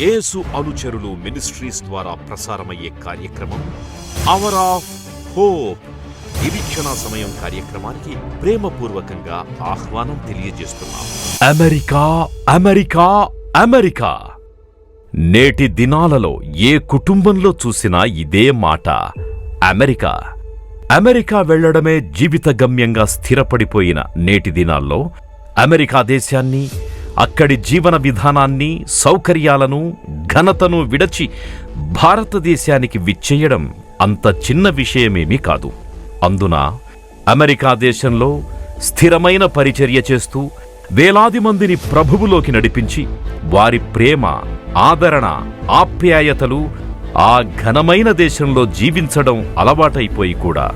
యేసు అనుచరులు మినిస్ట్రీస్ ద్వారా ప్రసారమయ్యే కార్యక్రమం అవర్ ఆఫ్ హోప్ నిరీక్షణ సమయం కార్యక్రమానికి ప్రేమపూర్వకంగా ఆహ్వానం తెలియజేస్తున్నాం. America America America. నేటి దినాలలో ఏ కుటుంబంలో చూసినా ఇదే మాట అమెరికా. అమెరికా వెళ్ళడమే జీవిత గమ్యంగా స్థిరపడిపోయిన నేటి దినాల్లో అమెరికా దేశాన్ని అక్కడి జీవన విధానాన్ని సౌకర్యాలను ఘనతను విడచి భారతదేశానికి విచ్చేయడం అంత చిన్న విషయమేమీ కాదు. అందున అమెరికా దేశంలో స్థిరమైన పరిచర్య చేస్తూ వేలాది మందిని ప్రభువులోకి నడిపించి వారి ప్రేమ ఆదరణ ఆప్యాయతలు ఆ ఘనమైన దేశంలో జీవించడం అలవాటైపోయి కూడా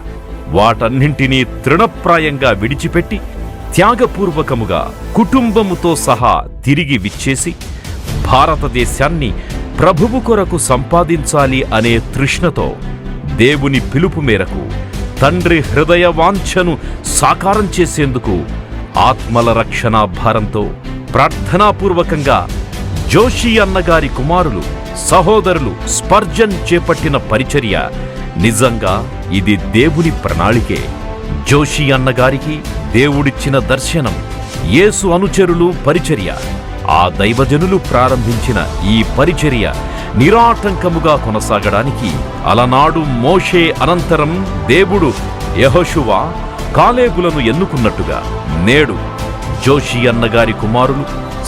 వాటన్నింటినీ తృణప్రాయంగా విడిచిపెట్టి త్యాగపూర్వకముగా కుటుంబముతో సహా తిరిగి విచ్చేసి భారతదేశాన్ని ప్రభువు కొరకు సంపాదించాలి అనే తృష్ణతో దేవుని పిలుపు మేరకు తండ్రి హృదయ వాంఛను సాకారం చేసేందుకు ఆత్మల రక్షణ భారంతో ప్రార్థనాపూర్వకంగా జోషి అన్నగారి కుమారులు సహోదరులు స్పర్జన్ చేపట్టిన పరిచర్య. నిజంగా ఇది దేవుని ప్రణాళికే. జోషి అన్నగారికి దేవుడిచ్చిన దర్శనం యేసు అనుచరులు పరిచర్య ఆ దైవజనులు ప్రారంభించిన ఈ పరిచర్య నిరాటంకముగా కొనసాగడానికి అలనాడు మోషే అనంతరం దేవుడు యహోషువా కాలేబులను ఎన్నుకున్నట్టుగా నేడు జోషి అన్నగారి కుమారులు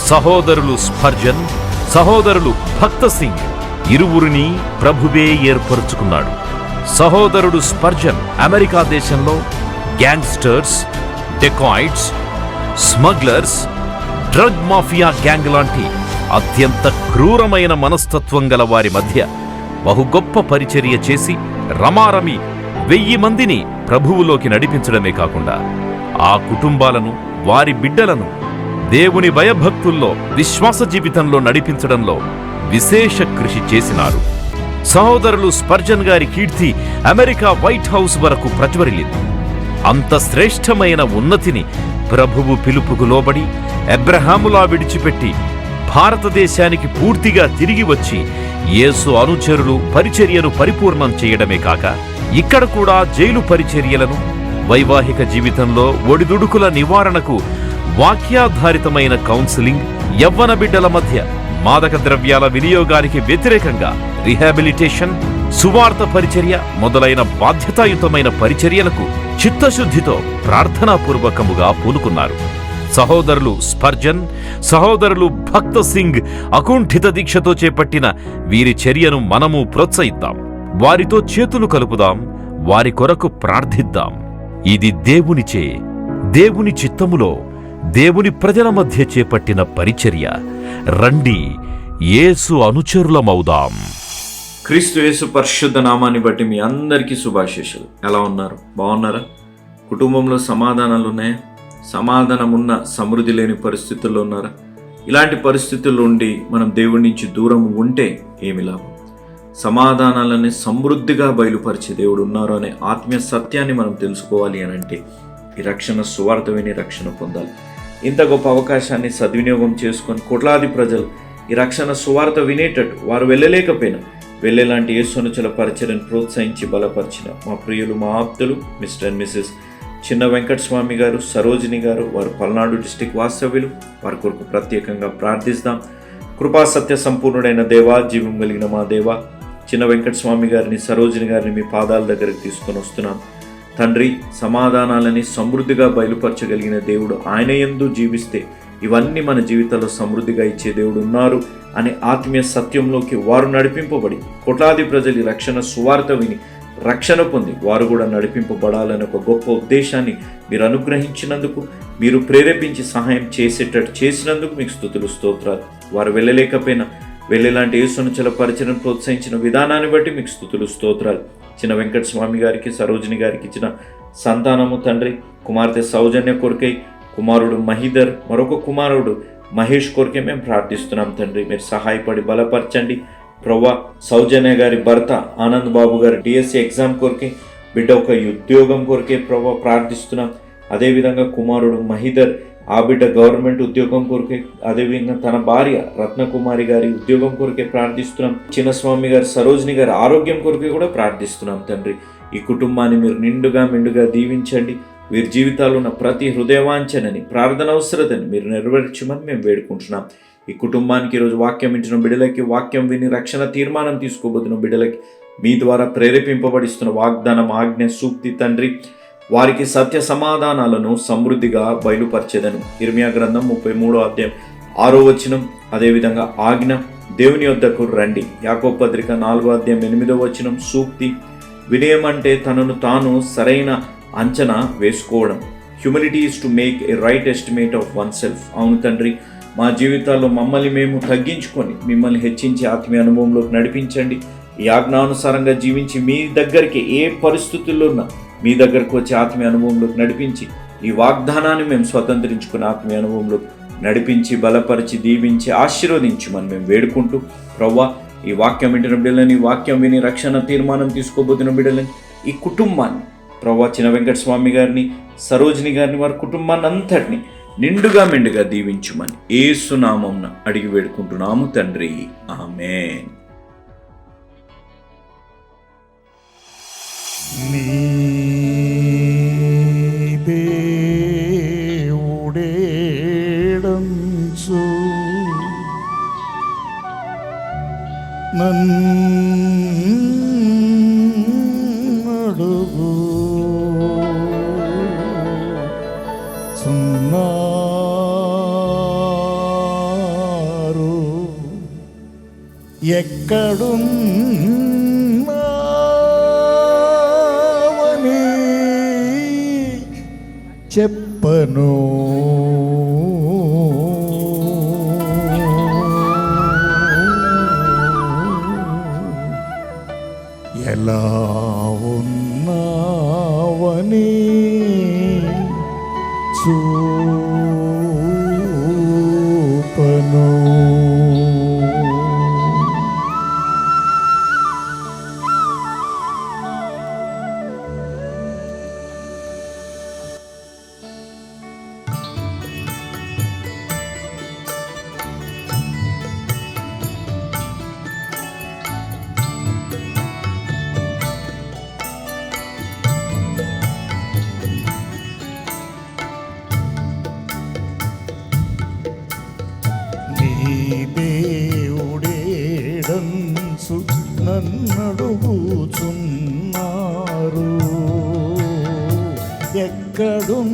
సహోదరులు స్పర్జన్ సహోదరులు భక్త సింగ్ ఇరువురిని ప్రభువే ఏర్పరుచుకున్నాడు. సహోదరుడు స్పర్జన్ అమెరికా దేశంలో gangsters dacoits smugglers drug mafia gang లాంటి అత్యంత క్రూరమైన మనస్తత్వం గల వారి మధ్య బహు గొప్ప పరిచర్య చేసి రమారమి వెయ్యి మందిని ప్రభువులోకి నడిపించడమే కాకుండా ఆ కుటుంబాలను వారి బిడ్డలను దేవుని భయభక్తుల్లో విశ్వాస జీవితంలో నడిపించడంలో విశేష కృషి చేసినారు. సహోదరులు స్పర్జన్ గారి కీర్తి అమెరికా వైట్ హౌస్ వరకు ప్రజ్వరిల్లింది. అంత శ్రేష్టమైన ఉన్నతిని ప్రభువు పిలుపుకు లోబడి అబ్రహాములా విడిచిపెట్టి భారతదేశానికి పూర్తిగా తిరిగి వచ్చి యేసు అనుచరులు పరిచర్యను పరిపూర్ణం చేయడమే కాక ఇక్కడ కూడా జైలు పరిచర్యలను వైవాహిక జీవితంలో ఒడిదుడుకుల నివారణకు వాక్యాధారితమైన కౌన్సిలింగ్ యవ్వన బిడ్డల మధ్య మాదక ద్రవ్యాల వినియోగానికి వ్యతిరేకంగా రిహాబిలిటేషన్ సువార్త పరిచర్య మొదలైన బాధ్యతాయుతమైన పరిచర్యలకు చిత్తశుద్ధితో ప్రార్థనాపూర్వకముగా పూనుకున్నారు. సహోదరులు స్పర్జన్ సహోదరులు భక్త సింగ్ అకుంఠిత దీక్షతో చేపట్టిన వీరి చర్యను మనము ప్రోత్సహిద్దాం. వారితో చేతులు కలుపుదాం వారి కొరకు ప్రార్థిద్దాం. ఇది దేవునిచే దేవుని చిత్తములో దేవుని ప్రజల మధ్య చేపట్టిన పరిచర్య. రండి ఏసు అనుచరులమవుదాం. క్రీస్తు యేసు పరిశుద్ధ నామాన్ని బట్టి మీ అందరికీ శుభాశీషులు ఎలా ఉన్నారు? బాగున్నారా? కుటుంబంలో సమాధానాలు ఉన్నాయా? సమాధానం ఉన్న సమృద్ధి లేని పరిస్థితుల్లో ఉన్నారా? ఇలాంటి పరిస్థితుల్లో ఉండి మనం దేవుడి నుంచి దూరం ఉంటే ఏమి లాభం? సమాధానాలని సమృద్ధిగా బయలుపరిచే దేవుడు ఉన్నారు అనే ఆత్మీయ సత్యాన్ని మనం తెలుసుకోవాలి అని అంటే ఈ రక్షణ సువార్త విని రక్షణ పొందాలి. ఇంత గొప్ప అవకాశాన్ని సద్వినియోగం చేసుకొని కోట్లాది ప్రజలు ఈ రక్షణ సువార్త వినేటట్టు వారు వెళ్ళలేకపోయినా వెళ్ళేలాంటి యేసునుచుల పరిచయను ప్రోత్సహించి బలపరిచిన మా ప్రియులు మా ఆప్తులు మిస్టర్ అండ్ మిసెస్ చిన్న వెంకటస్వామి గారు సరోజిని గారు వారు పల్నాడు డిస్టిక్ వాస్తవ్యులు. వారి కొరకు ప్రత్యేకంగా ప్రార్థిస్తాం. కృపా సత్య సంపూర్ణుడైన దేవా జీవం కలిగిన మా దేవా చిన్న వెంకటస్వామి గారిని సరోజిని గారిని మీ పాదాల దగ్గరికి తీసుకొని వస్తున్నాం. తండ్రి సమాధానాలని సమృద్ధిగా బయలుపరచగలిగిన దేవుడు ఆయన ఎందు జీవిస్తే ఇవన్నీ మన జీవితంలో సమృద్ధిగా ఇచ్చే దేవుడు ఉన్నారు అనే ఆత్మీయ సత్యంలోకి వారు నడిపింపబడి కోట్లాది ప్రజలు ఈ రక్షణ సువార్త విని రక్షణ పొంది వారు కూడా నడిపింపబడాలనే ఒక గొప్ప ఉద్దేశాన్ని మీరు అనుగ్రహించినందుకు మీరు ప్రేరేపించి సహాయం చేసేటట్టు చేసినందుకు మీకు స్థుతులు స్తోత్రాలు. వారు వెళ్ళలేకపోయినా వెళ్ళేలాంటి యేసును పరిచయం ప్రోత్సహించిన విధానాన్ని బట్టి మీకు స్థుతులు స్తోత్రాలు. చిన్న వెంకట స్వామి గారికి సరోజిని గారికి ఇచ్చిన సంతానము తండ్రి కుమార్తె సౌజన్య కొరకై కుమారుడు మహిదర్ మరొక కుమారుడు మహేష్ కొరికే మేము ప్రార్థిస్తున్నాం తండ్రి. మీరు సహాయపడి బలపరచండి. ప్రవ్వా సౌజన్య గారి భర్త ఆనంద్ బాబు గారి డిఎస్సి ఎగ్జామ్ కొరికే బిడ్డ ఒక ఉద్యోగం కొరికే ప్రవ్వా ప్రార్థిస్తున్నాం. అదేవిధంగా కుమారుడు మహిదర్ ఆ బిడ్డ గవర్నమెంట్ ఉద్యోగం కొరికే అదేవిధంగా తన భార్య రత్నకుమారి గారి ఉద్యోగం కొరకే ప్రార్థిస్తున్నాం. చిన్నస్వామి గారు సరోజిని గారి ఆరోగ్యం కొరికే కూడా ప్రార్థిస్తున్నాం తండ్రి. ఈ కుటుంబాన్ని మీరు నిండుగా మెండుగా దీవించండి. వీరి జీవితాల్లో ఉన్న ప్రతి హృదయవాంఛనని ప్రార్థన అవసరతని మీరు నెరవేర్చమని మేము వేడుకుంటున్నాం. ఈ కుటుంబానికి ఈరోజు వాక్యం ఇచ్చిన బిడ్డలకి వాక్యం విని రక్షణ తీర్మానం తీసుకోబోతున్న బిడ్డలకి మీ ద్వారా ప్రేరేపింపబడిస్తున్న వాగ్దానం ఆజ్ఞ సూక్తి తండ్రి వారికి సత్య సమాధానాలను సమృద్ధిగా బయలుపరిచేదను. ఇర్మియా గ్రంథం ముప్పై మూడో అధ్యాయం ఆరో వచనం అదేవిధంగా ఆజ్ఞ దేవుని వద్దకు రండి. యాకో పత్రిక నాలుగో అధ్యాయం ఎనిమిదో వచనం సూక్తి వినయం అంటే తనను తాను సరైన అంచనా వేసుకోవడం. Humility is to make a right estimate of oneself అవును తండ్రి మా జీవితాల్లో మమ్మల్ని మేము తగ్గించుకొని మిమ్మల్ని హెచ్చించి ఆత్మీయ అనుభవంలోకి నడిపించండి. ఈ ఆజ్ఞానుసారంగా జీవించి మీ దగ్గరికి ఏ పరిస్థితుల్లో ఉన్నా మీ దగ్గరకు వచ్చి ఆత్మీయ అనుభవంలోకి నడిపించి ఈ వాగ్దానాన్ని మేము స్వతంత్రించుకుని ఆత్మీయ అనుభవంలోకి నడిపించి బలపరిచి దీవించి ఆశీర్వదించమని మేము వేడుకుంటూ ప్రవ్వా ఈ వాక్యం వింటున్న బిడ్డలని ఈ వాక్యం విని రక్షణ తీర్మానం తీసుకోబోతున్న బిడ్డలని ఈ కుటుంబాన్ని ప్రభా చిన వెంకటస్వామి గారిని సరోజిని గారిని వారి కుటుంబాన్ని అంతటిని నిండుగా మెండుగా దీవించుమని ఏసునామంన అడిగి వేడుకుంటున్నాము తండ్రి. ఆమెన్. నీ എക്കടും கடும்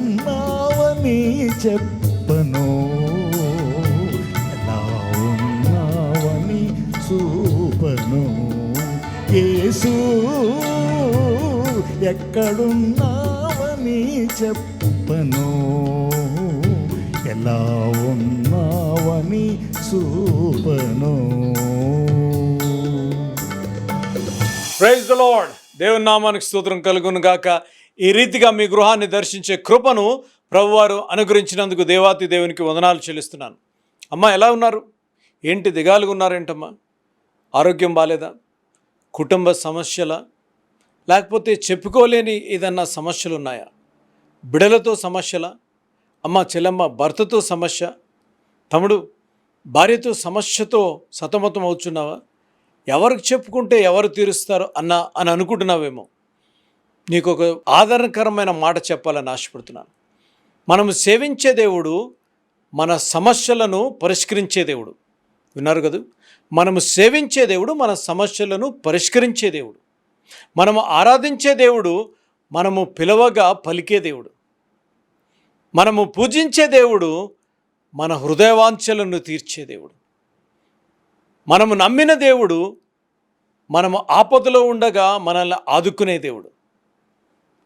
నామానికి స్తోత్రం కలుగును గాక. ఈ రీతిగా మీ గృహాన్ని దర్శించే కృపను ప్రభువారు అనుగ్రహించినందుకు దేవాతి దేవునికి వందనాలు చెల్లిస్తున్నాను. అమ్మ ఎలా ఉన్నారు? ఏంటి దిగాలుగా ఉన్నారేంటమ్మా ఆరోగ్యం బాలేదా? కుటుంబ సమస్యల? లేకపోతే చెప్పుకోలేని ఏదన్నా సమస్యలు ఉన్నాయా బిడలతో సమస్యల? అమ్మ చెల్లమ్మ భర్తతో సమస్య? తమ్ముడు భార్యతో సమస్యతో సతమతం అవుతున్నావా ఎవరికి చెప్పుకుంటే ఎవరు తీరుస్తారు అన్న అని అనుకుంటున్నావేమో. నీకు ఒక ఆదరణకరమైన మాట చెప్పాలని ఆశపడుతున్నాను. మనము సేవించే దేవుడు మన సమస్యలను పరిష్కరించే దేవుడు. విన్నారు కదా? మనము సేవించే దేవుడు మన సమస్యలను పరిష్కరించే దేవుడు. మనము ఆరాధించే దేవుడు మనము పిలవగా పలికే దేవుడు. మనము పూజించే దేవుడు మన హృదయవాంఛలను తీర్చే దేవుడు. మనము నమ్మిన దేవుడు మనము ఆపదలో ఉండగా మనల్ని ఆదుకునే దేవుడు.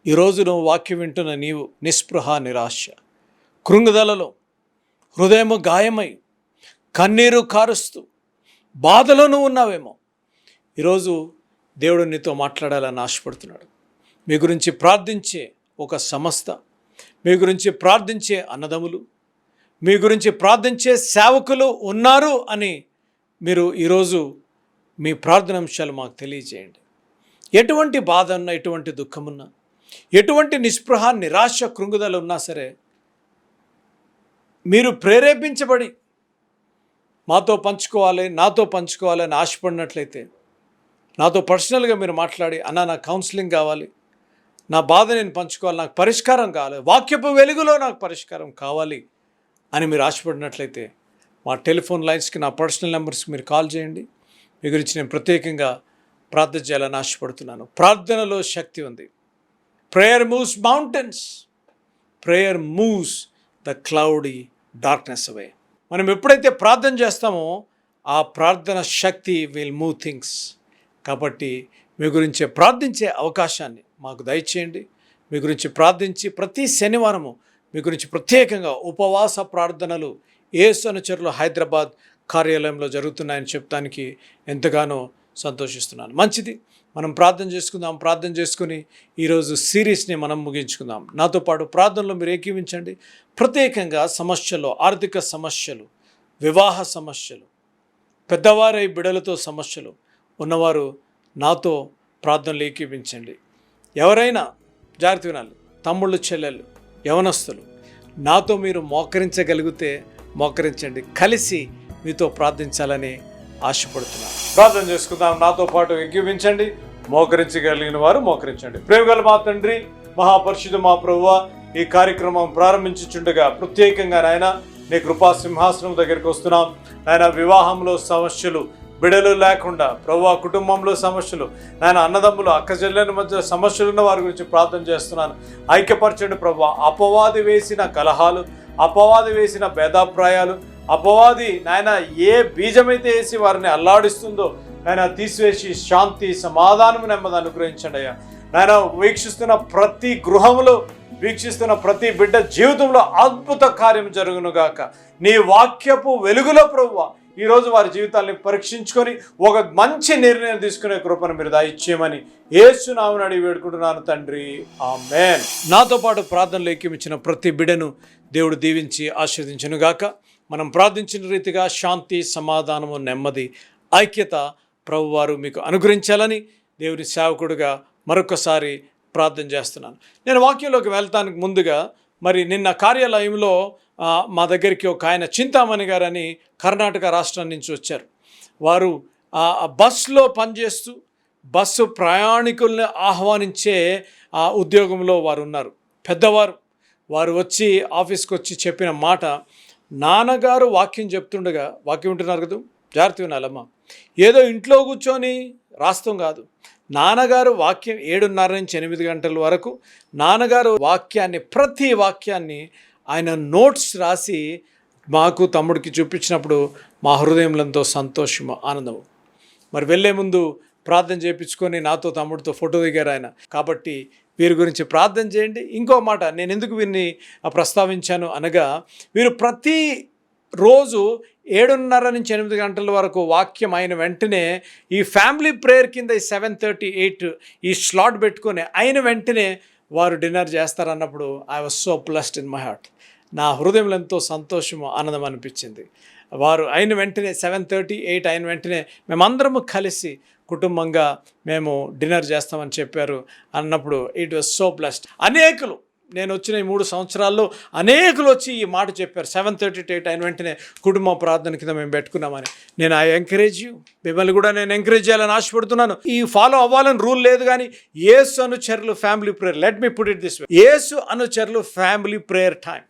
ఈరోజు నువ్వు వాక్యం వింటున్న నీవు నిస్పృహ నిరాశ కృంగుదలలో హృదయము గాయమై కన్నీరు కారుస్తూ బాధలో నువ్వు ఉన్నావేమో ఈరోజు దేవుడు నీతో మాట్లాడాలని ఆశపడుతున్నాడు. మీ గురించి ప్రార్థించే ఒక సంస్థ మీ గురించి ప్రార్థించే అన్నదములు మీ గురించి ప్రార్థించే సేవకులు ఉన్నారు అని మీరు ఈరోజు మీ ప్రార్థన అంశాలు మాకు తెలియజేయండి. ఎటువంటి బాధ ఉన్నా ఎటువంటి దుఃఖమున్నా ఎటువంటి నిస్పృహ నిరాశ కృంగుదలు ఉన్నా సరే మీరు ప్రేరేపించబడి మాతో పంచుకోవాలి నాతో పంచుకోవాలి అని ఆశపడినట్లయితే నాతో పర్సనల్గా మీరు మాట్లాడి అన్న నాకు కౌన్సిలింగ్ కావాలి నా బాధ నేను పంచుకోవాలి నాకు పరిష్కారం కావాలి వాక్యపు వెలుగులో నాకు పరిష్కారం కావాలి అని మీరు ఆశపడినట్లయితే మా టెలిఫోన్ లైన్స్కి నా పర్సనల్ నెంబర్స్కి మీరు కాల్ చేయండి. మీ గురించి నేను ప్రత్యేకంగా ప్రార్థన చేయాలని ఆశపడుతున్నాను. ప్రార్థనలో శక్తి ఉంది. Prayer moves mountains prayer moves the cloudy darkness away మనం ఎప్పుడైతే ప్రార్థన చేస్తామో ఆ ప్రార్థన శక్తి విల్ మూవ్ థింగ్స్ కాబట్టి మీ గురించి ప్రార్థించే అవకాశాన్ని మాకు దయచేయండి. మీ గురించి ప్రార్థించి ప్రతి శనివారము మీ గురించి ప్రత్యేకంగా ఉపవాస ప్రార్థనలు ఏసు అనుచరులు హైదరాబాద్ కార్యాలయంలో జరుగుతున్నాయని చెప్పడానికి ఎంతగానో సంతోషిస్తున్నాను. మంచిది. మనం ప్రార్థన చేసుకుందాం ప్రార్థన చేసుకుని ఈరోజు సిరీస్ని మనం ముగించుకుందాం. నాతో పాటు ప్రార్థనలో మీరు ఏకీవించండి. ప్రత్యేకంగా సమస్యలు ఆర్థిక సమస్యలు వివాహ సమస్యలు పెద్దవారై బిడలతో సమస్యలు ఉన్నవారు నాతో ప్రార్థనలు ఏకీవించండి. ఎవరైనా జాగ్రత్త వినాలి. తమ్ముళ్ళు చెల్లెళ్ళు యవనస్తులు నాతో మీరు మోకరించగలిగితే మోకరించండి. కలిసి మీతో ప్రార్థించాలని ఆశపడుతున్నాను. ప్రార్థన చేసుకుందాం. నాతో పాటు ఎక్కివించండి మోకరించగలిగిన వారు మోకరించండి. ప్రేమగల మా తండ్రి మహాపరిషుడు మా ప్రభువ ఈ కార్యక్రమం ప్రారంభించుచుండగా ప్రత్యేకంగా నాయన నీ కృపా సింహాసనం దగ్గరికి వస్తున్నాం. నాయన వివాహంలో సమస్యలు బిడలు లేకుండా ప్రభు కుటుంబంలో సమస్యలు నాయన అన్నదమ్ములు అక్కచెల్లెల మధ్య సమస్యలు ఉన్న వారి గురించి ప్రార్థన చేస్తున్నాను. ఐక్యపరచండి ప్రభు అపవాది వేసిన కలహాలు అపవాది వేసిన భేదాభిప్రాయాలు అపవాది నాయన ఏ బీజమైతే వేసి వారిని అల్లాడిస్తుందో నాయన తీసివేసి శాంతి సమాధానం నెమ్మది అనుగ్రహించండి అయ్యా. నాయన వీక్షిస్తున్న ప్రతి గృహంలో వీక్షిస్తున్న ప్రతి బిడ్డ జీవితంలో అద్భుత కార్యం జరుగునుగాక. నీ వాక్యపు వెలుగులో ప్రభువ ఈరోజు వారి జీవితాల్ని పరీక్షించుకొని ఒక మంచి నిర్ణయం తీసుకునే కృపను మీరు దాయిచ్చేయమని ఏసునామని అడిగి వేడుకుంటున్నాను తండ్రి. ఆమెన్. నాతో పాటు ప్రార్థనలు ఎక్కిమిచ్చిన ప్రతి బిడను దేవుడు దీవించి ఆశీర్వదించునుగాక. మనం ప్రార్థించిన రీతిగా శాంతి సమాధానము నెమ్మది ఐక్యత ప్రభువారు మీకు అనుగ్రహించాలని దేవుని సేవకుడుగా మరొకసారి ప్రార్థన చేస్తున్నాను. నేను వాక్యంలోకి వెళ్తానికి ముందుగా మరి నిన్న కార్యాలయంలో మా దగ్గరికి ఒక ఆయన చింతామణి గారని కర్ణాటక రాష్ట్రం నుంచి వచ్చారు. వారు ఆ బస్సులో పనిచేస్తూ బస్సు ప్రయాణికుల్ని ఆహ్వానించే ఆ ఉద్యోగంలో వారు ఉన్నారు పెద్దవారు వారు వచ్చి ఆఫీస్కి వచ్చి చెప్పిన మాట నాన్నగారు వాక్యం చెప్తుండగా వాక్యం వింటున్నారు కదా జాగ్రత్త వినాలమ్మ. ఏదో ఇంట్లో కూర్చొని రాస్తాం కాదు. నాన్నగారు వాక్యం ఏడున్నర నుంచి ఎనిమిది గంటల వరకు నాన్నగారు వాక్యాన్ని ప్రతి వాక్యాన్ని ఆయన నోట్స్ రాసి మాకు తమ్ముడికి చూపించినప్పుడు మా హృదయంలో ఎంతో సంతోషము ఆనందము. మరి వెళ్ళే ముందు ప్రార్థన చేయించుకొని నాతో తమ్ముడితో ఫోటో దిగారు ఆయన. కాబట్టి వీరి గురించి ప్రార్థన చేయండి. ఇంకో మాట నేను ఎందుకు వీరిని ప్రస్తావించాను అనగా వీరు ప్రతి రోజు ఏడున్నర నుంచి ఎనిమిది గంటల వరకు వాక్యం అయిన వెంటనే ఈ ఫ్యామిలీ ప్రేయర్ కింద ఈ సెవెన్ థర్టీ ఎయిట్ ఈ స్లాట్ పెట్టుకొని అయిన వెంటనే వారు dinner చేస్తారన్నప్పుడు I was so pleased in my heart నా హృదయంలో ఎంతో సంతోషము ఆనందం అనిపించింది. వారు అయిన వెంటనే సెవెన్ థర్టీ ఎయిట్ అయిన వెంటనే మేమందరము కలిసి కుటుంబంగా మేము డిన్నర్ చేస్తామని చెప్పారు అన్నప్పుడు ఇట్ వాజ్ సో బ్లెస్డ్. అనేకులు నేను వచ్చిన ఈ మూడు సంవత్సరాల్లో అనేకులు వచ్చి ఈ మాట చెప్పారు. సెవెన్ థర్టీ ఎయిట్ అయిన వెంటనే కుటుంబ ప్రార్థన కింద మేము పెట్టుకున్నామని. నేను ఐ ఎంకరేజ్ యూ. మిమ్మల్ని కూడా నేను ఎంకరేజ్ చేయాలని ఆశపడుతున్నాను. ఈ ఫాలో అవ్వాలని రూల్ లేదు కానీ ఏసు అనుచరులు family prayer. Let me put it this way. ఏసు అనుచరులు ఫ్యామిలీ ప్రేయర్ టైం.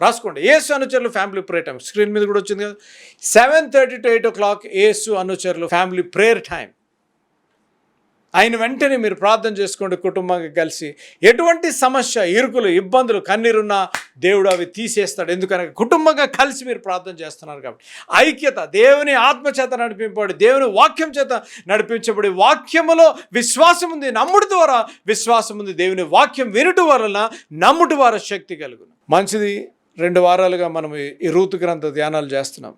రాసుకోండి. ఏసు అనుచరులు ఫ్యామిలీ ప్రేయర్ టైం స్క్రీన్ మీద కూడా వచ్చింది కదా. Seven thirty to eight o'clock ఏసు అనుచరులు ఫ్యామిలీ ప్రేయర్ టైం ఆయన వెంటనే మీరు ప్రార్థన చేసుకోండి కుటుంబంగా కలిసి. ఎటువంటి సమస్య ఇరుకులు ఇబ్బందులు కన్నీరున్నా దేవుడు అవి తీసేస్తాడు. ఎందుకనగా కుటుంబంగా కలిసి మీరు ప్రార్థన చేస్తున్నారు కాబట్టి. ఐక్యత దేవుని ఆత్మ చేత నడిపింపబడి దేవుని వాక్యం చేత నడిపించబడి వాక్యములో విశ్వాసం ఉంది నమ్ముడు ద్వారా విశ్వాసం ఉంది దేవుని వాక్యం వినుట వలన నమ్ముటి వారి శక్తి కలుగును. మంచిది రెండు వారాలుగా మనం ఈ- రూతు గ్రంథ ధ్యానాలు చేస్తున్నాం.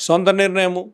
సొంత నిర్ణయము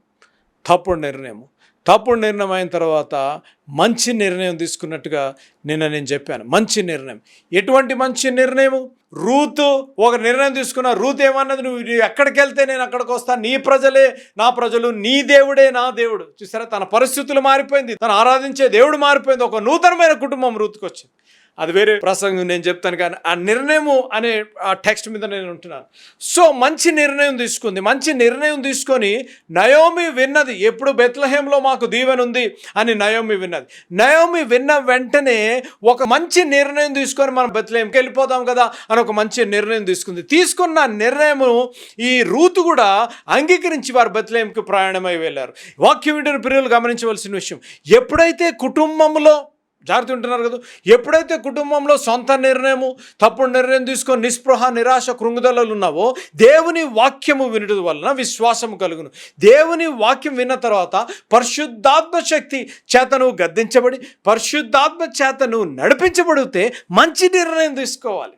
తప్పుడు నిర్ణయము. తప్పుడు నిర్ణయం అయిన తర్వాత మంచి నిర్ణయం తీసుకున్నట్టుగా నిన్న నేను చెప్పాను. మంచి నిర్ణయం. ఎటువంటి మంచి నిర్ణయము? రూతు ఒక నిర్ణయం తీసుకున్న రూత్ ఏమన్నది? నువ్వు ఎక్కడికి వెళ్తే నేను అక్కడికి వస్తాను నీ ప్రజలే నా ప్రజలు నీ దేవుడే నా దేవుడు. చూసారా? తన పరిస్థితులు మారిపోయింది. తను ఆరాధించే దేవుడు మారిపోయింది. ఒక నూతనమైన కుటుంబం రూత్కి వచ్చింది అది వేరే ప్రసంగం నేను చెప్తాను కానీ ఆ నిర్ణయము అనే ఆ టెక్స్ట్ మీద నేను ఉంటున్నాను. సో మంచి నిర్ణయం తీసుకుంది. మంచి నిర్ణయం తీసుకొని నయోమి విన్నది. ఎప్పుడు బెత్లహేంలో మాకు దీవెన ఉంది అని నయోమి విన్నది. నయోమి విన్న వెంటనే ఒక మంచి నిర్ణయం తీసుకొని మనం బెత్లహేంకి వెళ్ళిపోదాం కదా అని ఒక మంచి నిర్ణయం తీసుకుంది. తీసుకున్న నిర్ణయము ఈ రూతు కూడా అంగీకరించి వారు బెత్లహేంకి ప్రయాణమై వెళ్ళారు. వాక్యం వింటున్న ప్రియులు గమనించవలసిన విషయం. ఎప్పుడైతే కుటుంబంలో జాగ్రత్త ఉంటున్నారు కదా. ఎప్పుడైతే కుటుంబంలో సొంత నిర్ణయము తప్పుడు నిర్ణయం తీసుకొని నిస్పృహ నిరాశ కృంగుదలలు ఉన్నావో దేవుని వాక్యము వినడం వలన విశ్వాసము కలుగును. దేవుని వాక్యం విన్న తర్వాత పరిశుద్ధాత్మ శక్తి చేతను గద్దించబడి పరిశుద్ధాత్మ చేతను నడిపించబడితే మంచి నిర్ణయం తీసుకోవాలి.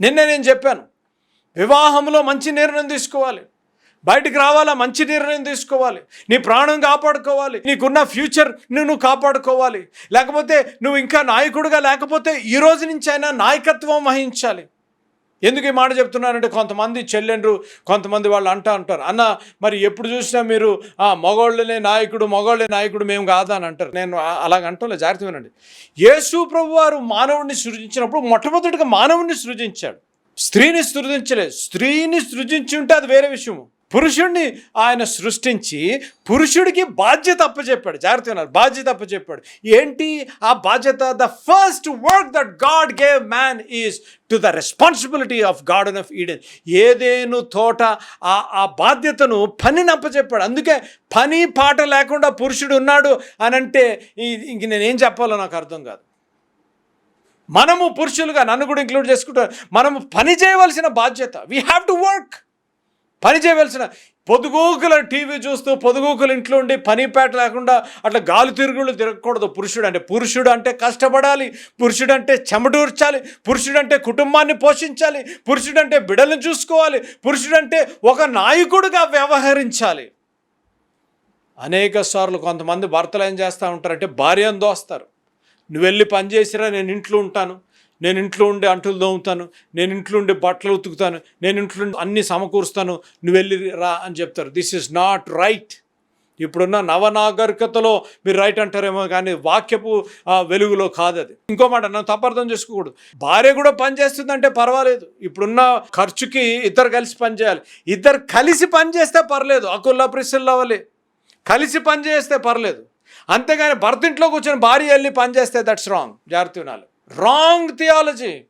నిన్న నేను చెప్పాను వివాహంలో మంచి నిర్ణయం తీసుకోవాలి. బయటికి రావాలా? మంచి నిర్ణయం తీసుకోవాలి. నీ ప్రాణం కాపాడుకోవాలి. నీకున్న ఫ్యూచర్ నువ్వు కాపాడుకోవాలి. లేకపోతే నువ్వు ఇంకా నాయకుడిగా లేకపోతే ఈ రోజు నుంచి అయినా నాయకత్వం వహించాలి. ఎందుకు ఈ మాట చెప్తున్నానంటే కొంతమంది చెల్లెండ్రు కొంతమంది వాళ్ళు అంటా అంటారు అన్న మరి ఎప్పుడు చూసినా మీరు ఆ మగోళ్ళనే నాయకుడు మగోళ్ళే నాయకుడు మేము కాదా అని అంటారు. నేను ఆ- అలాగ అంటలే జాగ్రత్త వినండి. యేసు ప్రభు వారు మానవుడిని సృజించినప్పుడు మొట్టమొదటిగా మానవుడిని సృజించాడు. స్త్రీని సృజించలేదు. స్త్రీని సృజించి ఉంటే అది వేరే విషయము. పురుషుడిని ఆయన సృష్టించి పురుషుడికి బాధ్యత అప్పచెప్పాడు. జాగ్రత్త ఉన్నారు బాధ్యత అప్పచెప్పాడు. ఏంటి? ఆ బాధ్యత the first work that God gave man is to the responsibility of garden of Eden Eden తోట ఆ ఆ బాధ్యతను పనిని అప్పచెప్పాడు. అందుకే పని పాట లేకుండా పురుషుడు ఉన్నాడు అని అంటే ఇంక నేనేం చెప్పాలో నాకు అర్థం కాదు. మనము పురుషులుగా నన్ను కూడా ఇంక్లూడ్ చేసుకుంటాం మనము పని చేయవలసిన బాధ్యత. వీ హ్యావ్ టు వర్క్ పని చేయవలసిన పొదుగోకుల టీవీ చూస్తూ పొదుగోకుల ఇంట్లో ఉండి పని పేట లేకుండా అట్లా గాలి తిరుగుళ్ళు తిరగకూడదు. పురుషుడు అంటే పురుషుడు అంటే కష్టపడాలి. పురుషుడు అంటే చెమటూర్చాలి. పురుషుడు అంటే కుటుంబాన్ని పోషించాలి. పురుషుడు అంటే బిడలను చూసుకోవాలి. పురుషుడు అంటే ఒక నాయకుడుగా వ్యవహరించాలి. అనేక సార్లు కొంతమంది భర్తలు ఏం చేస్తూ ఉంటారంటే భార్యను దోస్తారు? నువ్వు వెళ్ళి పని చేసిరా నేను ఇంట్లో ఉంటాను. నేను ఇంట్లో ఉండే అంటులు దోముతాను నేను ఇంట్లో ఉండే బట్టలు ఉతుకుతాను నేను ఇంట్లో ఉండి అన్ని సమకూరుస్తాను నువ్వు వెళ్ళి రా అని చెప్తారు. దిస్ ఇస్ నాట్ రైట్ ఇప్పుడున్న నవనాగరికతలో మీరు రైట్ అంటారేమో కానీ వాక్యపు వెలుగులో కాదు అది. ఇంకో మాట నన్ను తప్పర్థం చేసుకోకూడదు. భార్య కూడా పని చేస్తుందంటే పర్వాలేదు. ఇప్పుడున్న ఖర్చుకి ఇద్దరు కలిసి పనిచేయాలి ఇద్దరు కలిసి పనిచేస్తే పర్లేదు. అకుల్లా ప్రిసిల్లా వలే. కలిసి పనిచేస్తే పర్లేదు. అంతేగాని భర్త ఇంట్లో కూర్చొని భార్య వెళ్ళి పనిచేస్తే దట్స్ రాంగ్ జాగ్రత్త వినాలి. రాంగ్ థియాలజీ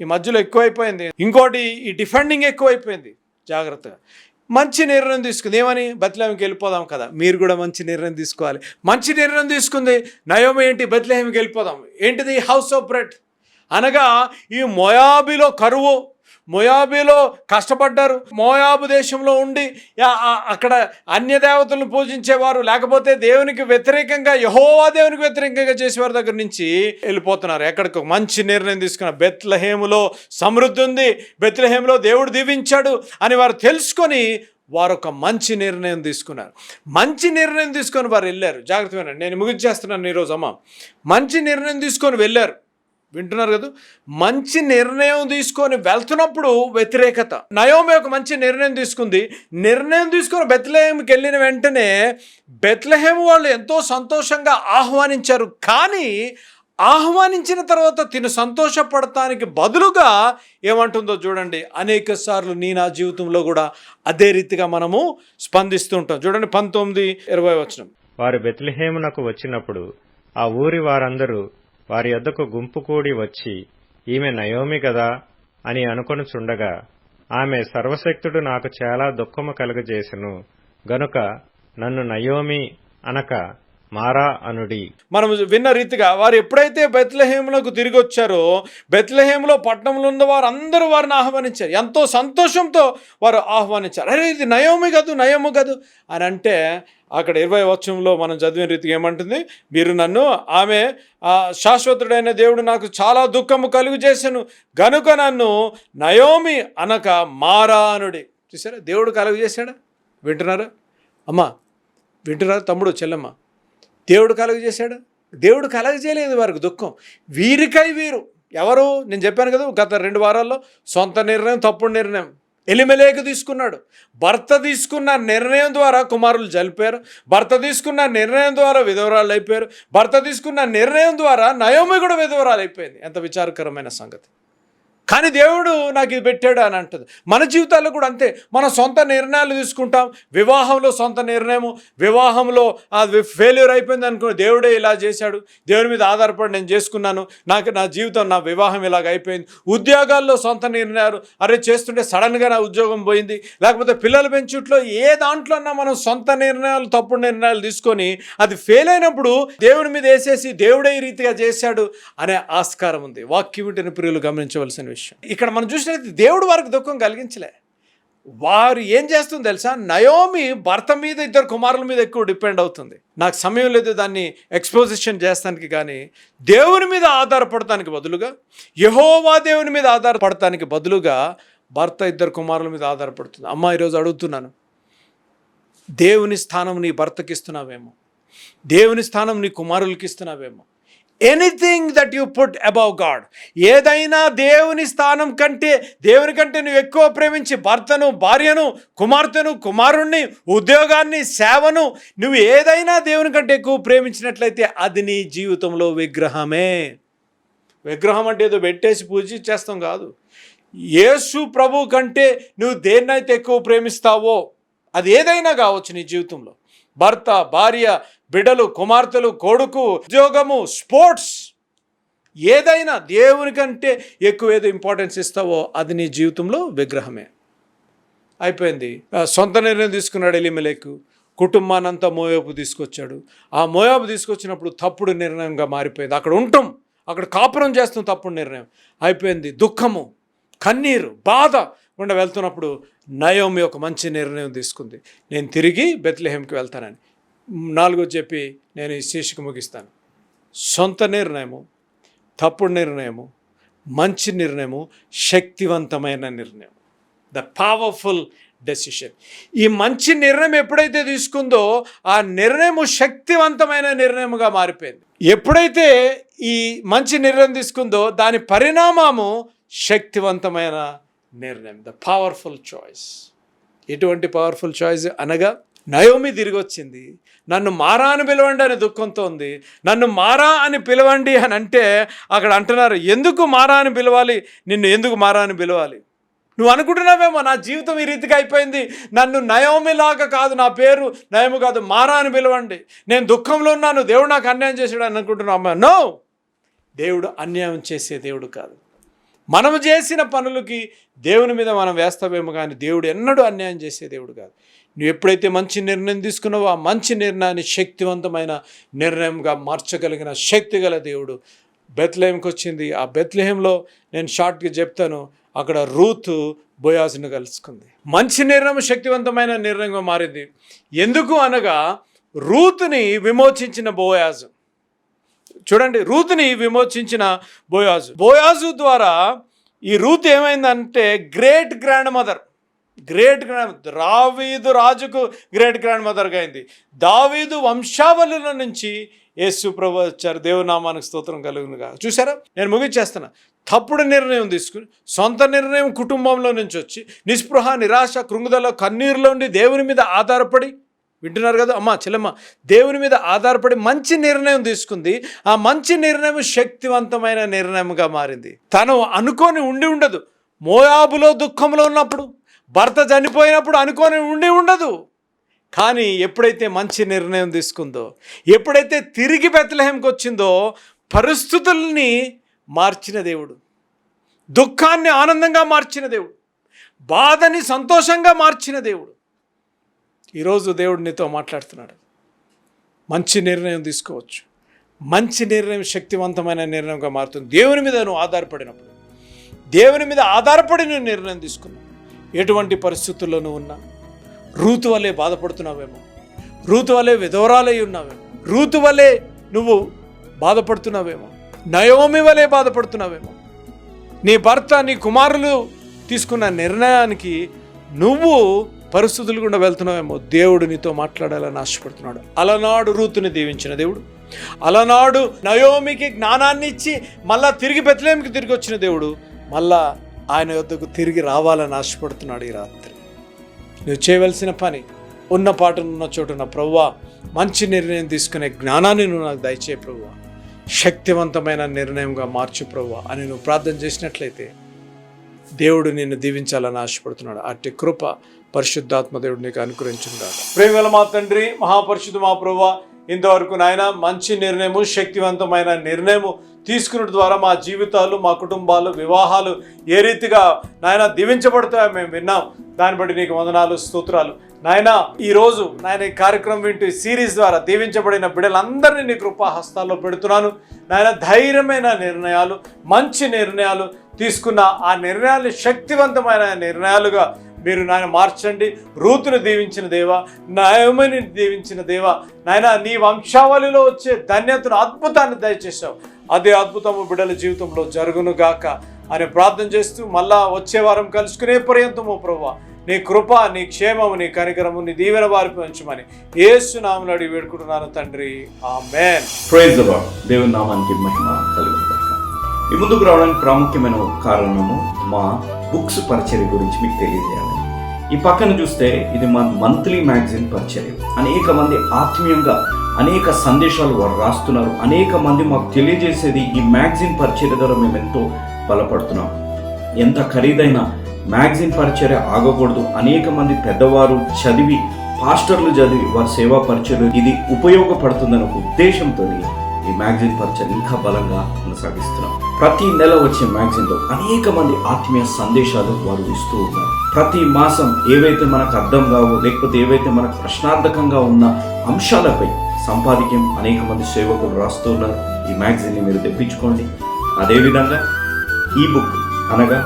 ఈ మధ్యలో ఎక్కువైపోయింది. ఇంకోటి ఈ డిఫెండింగ్ ఎక్కువైపోయింది. జాగ్రత్తగా. మంచి నిర్ణయం తీసుకుంది. ఏమని? బత్లహేమికి వెళ్ళిపోదాం కదా. మీరు కూడా మంచి నిర్ణయం తీసుకోవాలి. మంచి నిర్ణయం తీసుకుంది. నయోమి ఏంటి? బత్లహేమికి వెళ్ళిపోదాం. ఏంటిది? హౌస్ ఆఫ్ బ్రెడ్ అనగా ఈ మొయాబిలో కరువు మొయాబీలో కష్టపడ్డారు. మోయాబు దేశంలో ఉండి అక్కడ అన్య దేవతలను పూజించేవారు లేకపోతే దేవునికి వ్యతిరేకంగా యహోవా దేవునికి వ్యతిరేకంగా చేసేవారి దగ్గర నుంచి వెళ్ళిపోతున్నారు. ఎక్కడికి మంచి నిర్ణయం తీసుకున్న బెత్లహేములో సమృద్ధి ఉంది. బెత్లహేములో దేవుడు దీవించాడు అని వారు తెలుసుకొని వారు ఒక మంచి నిర్ణయం తీసుకున్నారు. మంచి నిర్ణయం తీసుకొని వారు వెళ్ళారు. జాగ్రత్తగా నేను ముగించేస్తున్నాను ఈరోజు అమ్మ. మంచి నిర్ణయం తీసుకొని వెళ్ళారు. వింటున్నారు కదా? మంచి నిర్ణయం తీసుకొని వెళ్తున్నప్పుడు వ్యతిరేకత. నయోమి ఒక మంచి నిర్ణయం తీసుకుంది. నిర్ణయం తీసుకొని బెత్లహేమ్కి వెళ్ళిన వెంటనే బెత్లహేమ్ వాళ్ళు ఎంతో సంతోషంగా ఆహ్వానించారు. కానీ ఆహ్వానించిన తర్వాత తిను సంతోషపడటానికి బదులుగా ఏమంటుందో చూడండి. అనేక సార్లు నీ నా జీవితంలో కూడా అదే రీతిగా మనము స్పందిస్తూ ఉంటాం. చూడండి పంతొమ్మిది ఇరవై వచ్చిన వారు బెత్లహేమునకు వచ్చినప్పుడు ఆ ఊరి వారందరూ వారి యొద్దకు గుంపు కూడి వచ్చి ఈమె నయోమి గదా అని అనుకొనుచుండగా ఆమె సర్వశక్తుడు నాకు చాలా దుఃఖము కలుగజేసెను. గనుక నన్ను నయోమి అనక మారా అనుడి మనం విన్న రీతిగా వారు ఎప్పుడైతే బెత్లహేములకు తిరిగి వచ్చారో బెత్లహేములో పట్టణంలో ఉన్న వారు అందరూ వారిని ఆహ్వానించారు. ఎంతో సంతోషంతో వారు ఆహ్వానించారు. అరే ఇది నయోమి కాదు నయోము కాదు అని అంటే అక్కడ ఇరవై వచ్చంలో మనం చదివిన రీతికి ఏమంటుంది? మీరు నన్ను ఆమె శాశ్వతుడైన దేవుడు నాకు చాలా దుఃఖము కలుగు చేశాను. గనుక నన్ను నయోమి అనక మారానుడి చూసారా దేవుడు కలుగు చేశాడా? వింటున్నారా? అమ్మా వింటున్నారా తమ్ముడు చెల్లమ్మ? దేవుడు కలుగజేశాడు దేవుడు కలగజేయలేదు వారికి దుఃఖం. వీరికై వీరు. ఎవరు? నేను చెప్పాను కదా గత రెండు వారాల్లో సొంత నిర్ణయం తప్పుడు నిర్ణయం. ఎలిమెలేకు తీసుకున్నాడు. భర్త తీసుకున్న నిర్ణయం ద్వారా కుమారులు జలిపారు భర్త తీసుకున్న నిర్ణయం ద్వారా విధవరాలు అయిపోయారు. భర్త తీసుకున్న నిర్ణయం ద్వారా నయోమి కూడా విధవరాలు అయిపోయింది. ఎంత విచారకరమైన సంగతి. కానీ దేవుడు నాకు ఇది పెట్టాడు అని అంటుంది. మన జీవితాల్లో కూడా అంతే. మన సొంత నిర్ణయాలు తీసుకుంటాం. వివాహంలో సొంత నిర్ణయము. వివాహంలో అది ఫెయిల్యూర్ అయిపోయింది అనుకుని దేవుడే ఇలా చేశాడు. దేవుని మీద ఆధారపడి నేను చేసుకున్నాను. నాకు నా జీవితం నా వివాహం ఇలాగ అయిపోయింది. ఉద్యోగాల్లో సొంత నిర్ణయాలు. అరే చేస్తుంటే సడన్గా నా ఉద్యోగం పోయింది. లేకపోతే పిల్లల పెంచుట్లో ఏ దాంట్లో అన్నా మనం సొంత నిర్ణయాలు తప్పుడు నిర్ణయాలు తీసుకొని అది ఫెయిల్ అయినప్పుడు దేవుని మీద వేసేసి దేవుడే ఈ రీతిగా చేశాడు అనే ఆస్కారం ఉంది. వాక్యం ప్రియులు గమనించవలసిన విషయం. ఇక్కడ మనం చూసినట్లయితే దేవుడు వారికి దుఃఖం కలిగించలే. వారు ఏం చేస్తుంది తెలుసా? నయోమి భర్త మీద ఇద్దరు కుమారుల మీద ఎక్కువ డిపెండ్ అవుతుంది. నాకు సమయం లేదు దాన్ని ఎక్స్పోజిషన్ చేస్తానికి కానీ దేవుని మీద ఆధారపడటానికి బదులుగా యహోవా దేవుని మీద ఆధారపడటానికి బదులుగా భర్త ఇద్దరు కుమారుల మీద ఆధారపడుతుంది. అమ్మ ఈరోజు అడుగుతున్నాను. దేవుని స్థానం నీ భర్తకి ఇస్తున్నావేమో దేవుని స్థానం నీ కుమారులకి ఇస్తున్నావేమో anything that you put above God ఏదైనా దేవుని స్థానం కంటే దేవుని కంటే నువ్వు ఎక్కువ ప్రేమించి భర్తను భార్యను కుమార్తెను కుమారుణ్ణి ఉద్యోగాన్ని సేవను నువ్వు ఏదైనా దేవుని కంటే ఎక్కువ ప్రేమించినట్లయితే అది నీ జీవితంలో విగ్రహమే. విగ్రహం అంటే ఏదో పెట్టేసి పూజ చేస్తాం కాదు. యేసు ప్రభు కంటే నువ్వు దేన్నైతే ఎక్కువ ప్రేమిస్తావో అది ఏదైనా కావచ్చు నీ జీవితంలో. భర్త భార్య బిడ్డలు కుమార్తెలు కొడుకు ఉద్యోగము స్పోర్ట్స్ ఏదైనా దేవుని కంటే ఎక్కువ ఏదో ఇంపార్టెన్స్ ఇస్తావో అది నీ జీవితంలో విగ్రహమే. అయిపోయింది. సొంత నిర్ణయం తీసుకున్నాడు ఎలిమెలేకు. కుటుంబానంతా మోయాబు తీసుకొచ్చాడు. ఆ మోయాబు తీసుకొచ్చినప్పుడు తప్పుడు నిర్ణయంగా మారిపోయింది. అక్కడ ఉంటాం అక్కడ కాపురం చేస్తాం తప్పుడు నిర్ణయం. అయిపోయింది. దుఃఖము కన్నీరు బాధ గుండా వెళ్తున్నప్పుడు నయోమి ఒక మంచి నిర్ణయం తీసుకుంది. నేను తిరిగి బెత్లెహేమ్కి వెళ్తానని. నాలుగో చెప్పి నేను ఈ శీర్షిక ముగిస్తాను. సొంత నిర్ణయము తప్పుడు నిర్ణయము మంచి నిర్ణయము శక్తివంతమైన నిర్ణయం. The powerful decision. ఈ మంచి నిర్ణయం ఎప్పుడైతే తీసుకుందో ఆ నిర్ణయము శక్తివంతమైన నిర్ణయముగా మారిపోయింది. ఎప్పుడైతే ఈ మంచి నిర్ణయం తీసుకుందో దాని పరిణామము శక్తివంతమైన నిర్ణయం. ద పవర్ఫుల్ చాయిస్ ఎటువంటి పవర్ఫుల్ చాయిస్ అనగా నయోమి తిరిగి వచ్చింది నన్ను మారా అని పిలవండి అని దుఃఖంతో ఉంది. నన్ను మారా అని పిలవండి అని అంటే అక్కడ అంటున్నారు ఎందుకు మారా అని పిలవాలి? నిన్ను ఎందుకు మారా అని పిలవాలి? నువ్వు అనుకుంటున్నావేమో నా జీవితం ఈ రీతిగా అయిపోయింది. నన్ను నయోమిలాగా కాదు నా పేరు నయము కాదు మారా అని పిలవండి. నేను దుఃఖంలో ఉన్నాను దేవుడు నాకు అన్యాయం చేశాడు అని అనుకుంటున్నావు. అమ్మా నో! దేవుడు అన్యాయం చేసే దేవుడు కాదు. మనము చేసిన పనులకి దేవుని మీద మనం వేస్తామేమో కానీ దేవుడు ఎన్నడూ అన్యాయం చేసే దేవుడు కాదు. నువ్వు ఎప్పుడైతే మంచి నిర్ణయం తీసుకున్నావో ఆ మంచి నిర్ణయాన్ని శక్తివంతమైన నిర్ణయంగా మార్చగలిగిన శక్తి గల దేవుడు బెత్లహేమ్కి వచ్చింది. ఆ బెత్లహేంలో నేను షార్ట్గా చెప్తాను అక్కడ రూత్ బోయాజును కలుసుకుంది. మంచి నిర్ణయం శక్తివంతమైన నిర్ణయంగా మారింది. ఎందుకు అనగా రూత్ని విమోచించిన బోయాజు. చూడండి రూతుని విమోచించిన బోయాజు. బోయాజు ద్వారా ఈ రూత్ ఏమైందంటే great grand mother great grand దావీదు రాజుకు గ్రేట్ గ్రాండ్ మదర్గా అయింది. దావీదు వంశావళుల నుంచి యేసు ప్రభు వచ్చారు. దేవునామానికి స్తోత్రం కలుగునుగా. చూసారా నేను ముగించేస్తున్నా. తప్పుడు నిర్ణయం తీసుకుని సొంత నిర్ణయం కుటుంబంలో నుంచి వచ్చి నిస్పృహ నిరాశ కృంగుదల కన్నీరులో ఉండి దేవుని మీద ఆధారపడి వింటున్నారు కదా? అమ్మా చెల్లమ్మ దేవుని మీద ఆధారపడి మంచి నిర్ణయం తీసుకుంది. ఆ మంచి నిర్ణయం శక్తివంతమైన నిర్ణయంగా మారింది. తను అనుకొని ఉండి ఉండదు. మోయాబులో దుఃఖంలో ఉన్నప్పుడు భర్త చనిపోయినప్పుడు అనుకొని ఉండి ఉండదు. కానీ ఎప్పుడైతే మంచి నిర్ణయం తీసుకుందో ఎప్పుడైతే తిరిగి బెత్లహేంకి వచ్చిందో పరిస్థితుల్ని మార్చిన దేవుడు. దుఃఖాన్ని ఆనందంగా మార్చిన దేవుడు. బాధని సంతోషంగా మార్చిన దేవుడు. ఈరోజు దేవుడు నీతో మాట్లాడుతున్నాడు. మంచి నిర్ణయం తీసుకోవచ్చు. మంచి నిర్ణయం శక్తివంతమైన నిర్ణయంగా మారుతుంది. దేవుని మీద నువ్వు ఆధారపడినప్పుడు దేవుని మీద ఆధారపడి నువ్వు నిర్ణయం తీసుకున్నావు. ఎటువంటి పరిస్థితుల్లో నువ్వు ఉన్నా రూతు వల్లే బాధపడుతున్నావేమో రూతు వల్లే విధవరాలై ఉన్నావేమో రూతు వల్లే నువ్వు బాధపడుతున్నావేమో నయోమి వలె బాధపడుతున్నావేమో నీ భర్త నీ కుమారులు తీసుకున్న నిర్ణయానికి నువ్వు పరిస్థితులు గుండా వెళ్తున్నావేమో దేవుడు నీతో మాట్లాడాలని ఆశపడుతున్నాడు. అలనాడు రూతుని దీవించిన దేవుడు. అలనాడు నయోమికి జ్ఞానాన్ని ఇచ్చి మళ్ళా తిరిగి బెత్లేమికి తిరిగి వచ్చిన దేవుడు. మళ్ళా ఆయన యొద్దకు తిరిగి రావాలని ఆశపడుతున్నాడు ఈ రాత్రి. నువ్వు చేయవలసిన పని ఉన్న పాటనున్న చోటున ప్రవ్వా మంచి నిర్ణయం తీసుకునే జ్ఞానాన్ని నువ్వు నాకు దయచే ప్రవ్వా. శక్తివంతమైన నిర్ణయంగా మార్చు ప్రవ్వా అని నువ్వు ప్రార్థన చేసినట్లయితే దేవుడు నిన్ను దీవించాలని ఆశపడుతున్నాడు. అట్టి కృప పరిశుద్ధాత్మ దేవుడు నీకు అనుగ్రహించుగా ప్రేమల మా తండ్రి మహాపరిశుద్ధ మా ప్రభు ఇంతవరకు నాయన మంచి నిర్ణయము శక్తివంతమైన నిర్ణయము తీసుకున్న ద్వారా మా జీవితాలు మా కుటుంబాలు వివాహాలు ఏ రీతిగా నాయన దీవించబడతాయో మేము విన్నాం. దాన్ని బట్టి నీకు వందనాలు స్తోత్రాలు. నాయన ఈరోజు నాయన ఈ కార్యక్రమం వింటూ ఈ సిరీస్ ద్వారా దీవించబడిన బిడ్డలందరినీ నీ కృపా హస్తాల్లో పెడుతున్నాను. నాయన ధైర్యమైన నిర్ణయాలు మంచి నిర్ణయాలు తీసుకున్న ఆ నిర్ణయాలు శక్తివంతమైన నిర్ణయాలుగా మీరు నాయన మార్చండి. రూతును దీవించిన దేవా నయమని దీవించిన దేవా నాయన నీ వంశావళిలో వచ్చే ధన్యతను అద్భుతాన్ని దయచేశావు. అదే అద్భుతము బిడ్డల జీవితంలో జరుగును గాక అని ప్రార్థన చేస్తూ మళ్ళా వచ్చే వారం కలుసుకునే పర్యంతము ప్రభు నీ కృప నీ క్షేమము నీ కనికరము నీ దీవెన వారిపై ఉంచమని ఏసు నామలు అడిగి వేడుకుంటున్నాను తండ్రి. ఆ మేన్ దేవుని నామానికి మహిమ కలుగు. ఈ ముందుకు రావడానికి ప్రాముఖ్యమైన ఒక కారణము మా బుక్స్ పరిచర్య గురించి మీకు తెలియజేయాలి. ఈ పక్కన చూస్తే ఇది మా మంత్లీ మ్యాగజైన్ పరిచర్య. అనేక మంది ఆత్మీయంగా అనేక సందేశాలు వారు రాస్తున్నారు. అనేక మంది మాకు తెలియజేసేది ఈ మ్యాగజైన్ పరిచర్య ద్వారా మేము ఎంతో బలపడుతున్నాం. ఎంత ఖరీదైన మ్యాగజైన్ పరిచర్య ఆగకూడదు. అనేక మంది పెద్దవారు చదివి పాస్టర్లు చదివి వారి సేవా పరిచర్లు ఇది ఉపయోగపడుతుందనే ఉద్దేశంతో ఈ మ్యాగజైన్ పరిచయం ఇంకా బలంగా కొనసాగిస్తున్నాం. ప్రతి నెల వచ్చే మ్యాగజైన్లో అనేక మంది ఆత్మీయ సందేశాలు వారు ఇస్తూ ఉన్నారు. ప్రతి మాసం ఏవైతే మనకు అర్థం కావో లేకపోతే ఏవైతే మనకు ప్రశ్నార్థకంగా ఉన్న అంశాలపై సంపాదికం అనేక మంది సేవకులు రాస్తూ ఉన్నారు. ఈ మ్యాగజైన్ని మీరు తెప్పించుకోండి. అదేవిధంగా ఈ బుక్ అనగా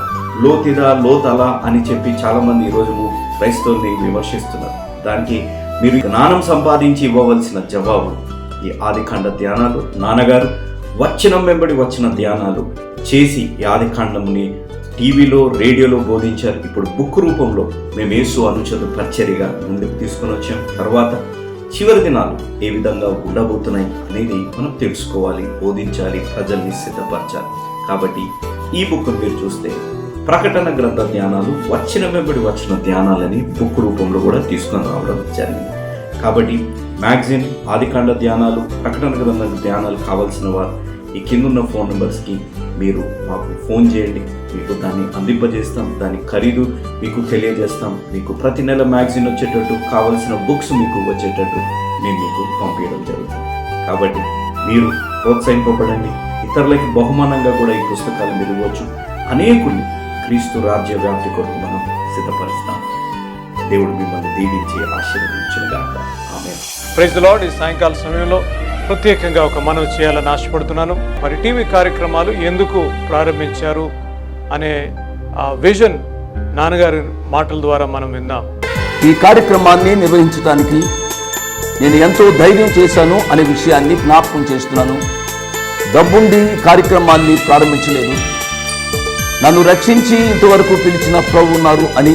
లోతిదా లోతల అని చెప్పి చాలా మంది ఈరోజు క్రైస్తవుల్ని విమర్శిస్తున్నారు. దానికి మీరు జ్ఞానం సంపాదించి ఇవ్వవలసిన జవాబు ఈ ఆదికాండ ధ్యానాలు. నాన్నగారు వచనం వెంబడి వచ్చిన ధ్యానాలు చేసి ఈ ఆదికాండముని టీవీలో రేడియోలో బోధించారు. ఇప్పుడు బుక్ రూపంలో మేము యేసు అనుచరు పరిచర్యగా ముందుకు తీసుకొని వచ్చాం. తర్వాత చివరి దినాలు ఏ విధంగా ఉండబోతున్నాయి అనేది మనం తెలుసుకోవాలి బోధించాలి ప్రజల్ని సిద్ధపరచాలి. కాబట్టి ఈ బుక్ మీరు చూస్తే ప్రకటన గ్రంథ ధ్యానాలు వచ్చిన వెంబడి వచ్చిన ధ్యానాలని బుక్ రూపంలో కూడా తీసుకొని రావడం జరిగింది. కాబట్టి మ్యాగజైన్ ఆదికాండ ధ్యానాలు ప్రకటన గ్రంథ ధ్యానాలు కావాల్సిన వారు ఈ కిందున్న ఫోన్ నెంబర్స్కి మీరు మాకు ఫోన్ చేయండి. మీకు దాన్ని అందింపజేస్తాం. దాని ఖరీదు మీకు తెలియజేస్తాం. మీకు ప్రతి నెల మ్యాగజైన్ వచ్చేటట్టు కావలసిన బుక్స్ మీకు వచ్చేటట్టు మేము మీకు పంపించడం జరుగుతుంది. కాబట్టి మీరు ప్రోత్సహింపబడండి. ఇతరులకి బహుమానంగా కూడా ఈ పుస్తకాలు మీరు ఇవ్వచ్చు. అనేకుల్ని క్రీస్తు రాజ్య వ్యాప్తి కొరకు మనం సిద్ధపరుస్తాం. దేవుడు మిమ్మల్ని దీవించి ఆశీర్వదించుగాక ఆమె ప్రైజ్ లార్డ్ ఈ సాయంకాల సమయంలో ప్రత్యేకంగా ఒక మనవి చేయాలని ఆశపడుతున్నాను. మరి టీవీ కార్యక్రమాలు ఎందుకు ప్రారంభించారు అనే విజన్ నాన్నగారి మాటల ద్వారా మనం విందాం. ఈ కార్యక్రమాన్ని నిర్వహించడానికి నేను ఎంతో ధైర్యం చేశాను అనే విషయాన్ని జ్ఞాపకం చేస్తున్నాను. డబ్బుండి కార్యక్రమాన్ని ప్రారంభించలేదు. నన్ను రక్షించి ఇంతవరకు పిలిచిన ప్రభు ఉన్నారు అని